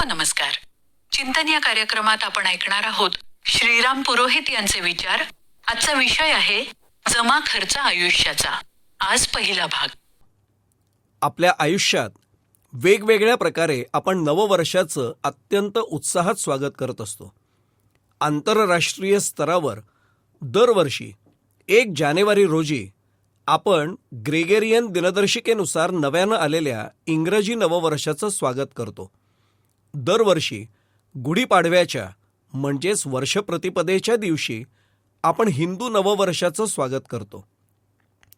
हो नमस्कार. चिंतन या कार्यक्रमात आपण ऐकणार आहोत श्रीराम पुरोहित यांचे विचार. आजचा विषय आहे जमा खर्च आयुष्याचा. आज पहिला भाग. आपल्या आयुष्यात वेगवेगळ्या प्रकारे आपण नववर्षाचं अत्यंत उत्साहात स्वागत करत असतो. आंतरराष्ट्रीय स्तरावर दरवर्षी एक जानेवारी रोजी आपण ग्रेगेरियन दिनदर्शिकेनुसार नव्यानं आलेल्या इंग्रजी नववर्षाचं स्वागत करतो. दरवर्षी गुढीपाडव्याच्या म्हणजेच वर्षप्रतिपदेच्या दिवशी आपण हिंदू नववर्षाचं स्वागत करतो.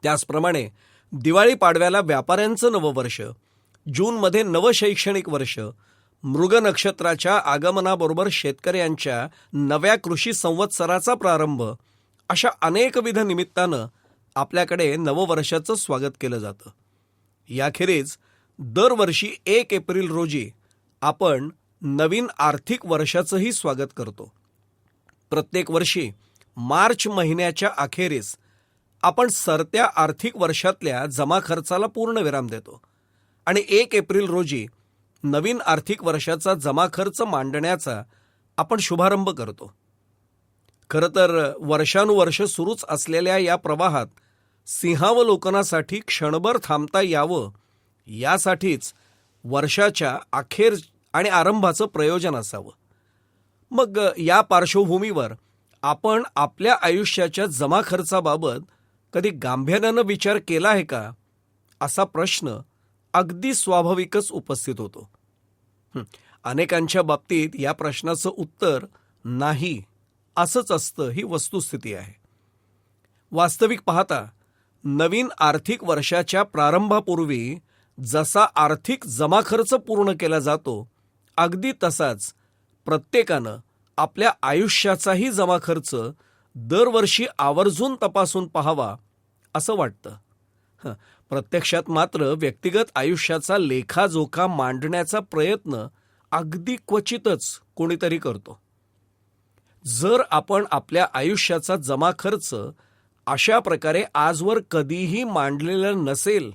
त्याचप्रमाणे दिवाळी पाडव्याला व्यापाऱ्यांचं नववर्ष जूनमध्ये नवशैक्षणिक वर्ष मृग नक्षत्राच्या आगमनाबरोबर शेतकऱ्यांच्या नव्या कृषी संवत्सराचा प्रारंभ अशा अनेकविध निमित्तानं आपल्याकडे नववर्षाचं स्वागत केलं जातं. याखेरीज दरवर्षी एक एप्रिल रोजी आपण नवीन आर्थिक वर्षाचंही स्वागत करतो. प्रत्येक वर्षी मार्च महिन्याच्या अखेरीस आपण सरत्या आर्थिक वर्षातल्या जमा खर्चाला पूर्ण विराम देतो आणि एक एप्रिल रोजी नवीन आर्थिक वर्षाचा जमा खर्च मांडण्याचा आपण शुभारंभ करतो. खरं तर वर्षानुवर्ष सुरूच असलेल्या या प्रवाहात सिंहावलोकनासाठी क्षणभर थांबता यावं यासाठीच वर्षाच्या अखेर आणि आरंभाचं प्रयोजन असावं. मग या पार्श्वभूमीवर आपण आपल्या आयुष्याच्या जमा खर्चाबाबत कधी गांभीर्यानं विचार केला आहे का? असा प्रश्न अगदी स्वाभाविकच उपस्थित होतो. अनेकांच्या बाबतीत या प्रश्नाचं उत्तर नाही असंच असतं ही वस्तुस्थिती आहे. वास्तविक पाहता नवीन आर्थिक वर्षाच्या प्रारंभापूर्वी जसा आर्थिक जमाखर्च पूर्ण केला जातो अगदी तसाच प्रत्येकानं आपल्या आयुष्याचाही जमा खर्च दरवर्षी आवर्जून तपासून पाहावा असं वाटतं. प्रत्यक्षात मात्र व्यक्तिगत आयुष्याचा लेखाजोखा मांडण्याचा प्रयत्न अगदी क्वचितच कोणीतरी करतो. जर आपण आपल्या आयुष्याचा जमा खर्च अशा प्रकारे आजवर कधीही मांडलेला नसेल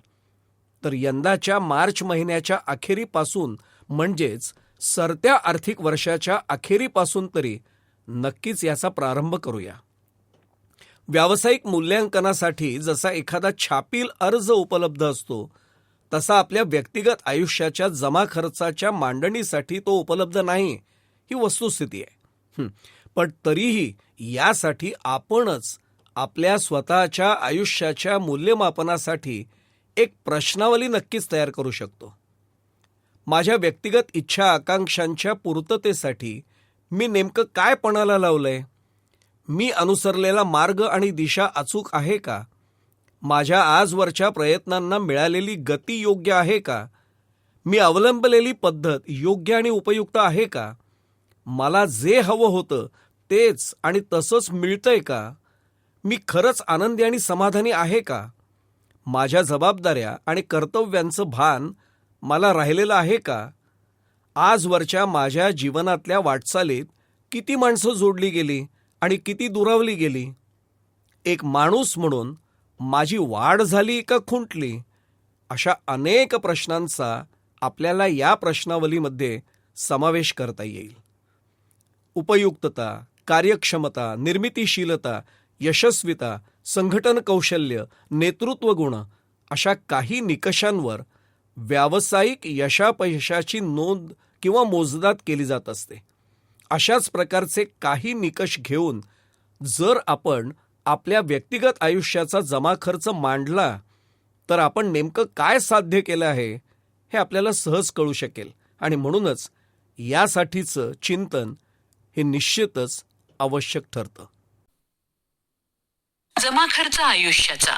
तर यंदाच्या मार्च महिन्याच्या अखेरीपासून म्हणजेच सरत्या आर्थिक वर्षाच्या अखेरीपासून तरी नक्कीच याचा प्रारंभ करूया. व्यावसायिक मूल्यांकनासाठी जसा एखादा छापील अर्ज उपलब्ध असतो तसा आपल्या व्यक्तिगत आयुष्याच्या जमा खर्चाच्या मांडणीसाठी तो उपलब्ध नाही ही वस्तुस्थिती आहे. पण तरीही यासाठी आपणच आपल्या स्वतःच्या आयुष्याच्या मूल्यमापनासाठी एक प्रश्नावली नक्कीच तयार करू शकतो. माझ्या व्यक्तिगत इच्छा आकांक्षांच्या पूर्ततेसाठी मी नेमकं काय पणाला लावलंय? मी अनुसरलेला मार्ग आणि दिशा अचूक आहे का? माझ्या आजवरच्या प्रयत्नांना मिळालेली गती योग्य आहे का? मी अवलंबलेली पद्धत योग्य आणि उपयुक्त आहे का? मला जे हवं होतं तेच आणि तसंच मिळतंय का? मी खरंच आनंदी आणि समाधानी आहे का? माझ्या जबाबदाऱ्या आणि कर्तव्यांचं भान मला राहिलेलं आहे का? आजवरच्या माझ्या जीवनातल्या वाटचालीत किती माणसं जोडली गेली आणि किती दुरावली गेली? एक माणूस म्हणून माझी वाढ झाली का खुंटली? अशा अनेक प्रश्नांचा आपल्याला या प्रश्नावलीमध्ये समावेश करता येईल. उपयुक्तता कार्यक्षमता निर्मितीशीलता यशस्विता संघटन कौशल्य नेतृत्व गुण अशा काही निकषांवर व्यावसायिक यशापयशाची नोंद किंवा मोजदाद केली जात असते. अशाच प्रकारचे काही निकष घेऊन जर आपण आपल्या व्यक्तिगत आयुष्याचा जमा खर्च मांडला तर आपण नेमकं काय साध्य केलं आहे हे आपल्याला सहज कळू शकेल. आणि म्हणूनच यासाठीचं चिंतन हे निश्चितच आवश्यक ठरतं. जमा खर्च आयुष्याचा.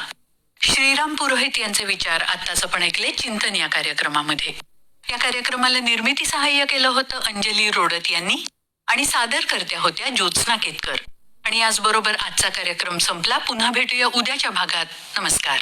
श्रीराम पुरोहित यांचे विचार आत्ताच आपण ऐकले चिंतन या कार्यक्रमामध्ये. या कार्यक्रमाला निर्मिती सहाय्य केलं होतं अंजली रोडत यांनी आणि सादर करत्या होत्या ज्योत्स्ना केतकर. आणि याचबरोबर आजचा कार्यक्रम संपला. पुन्हा भेटूया उद्याच्या भागात. नमस्कार.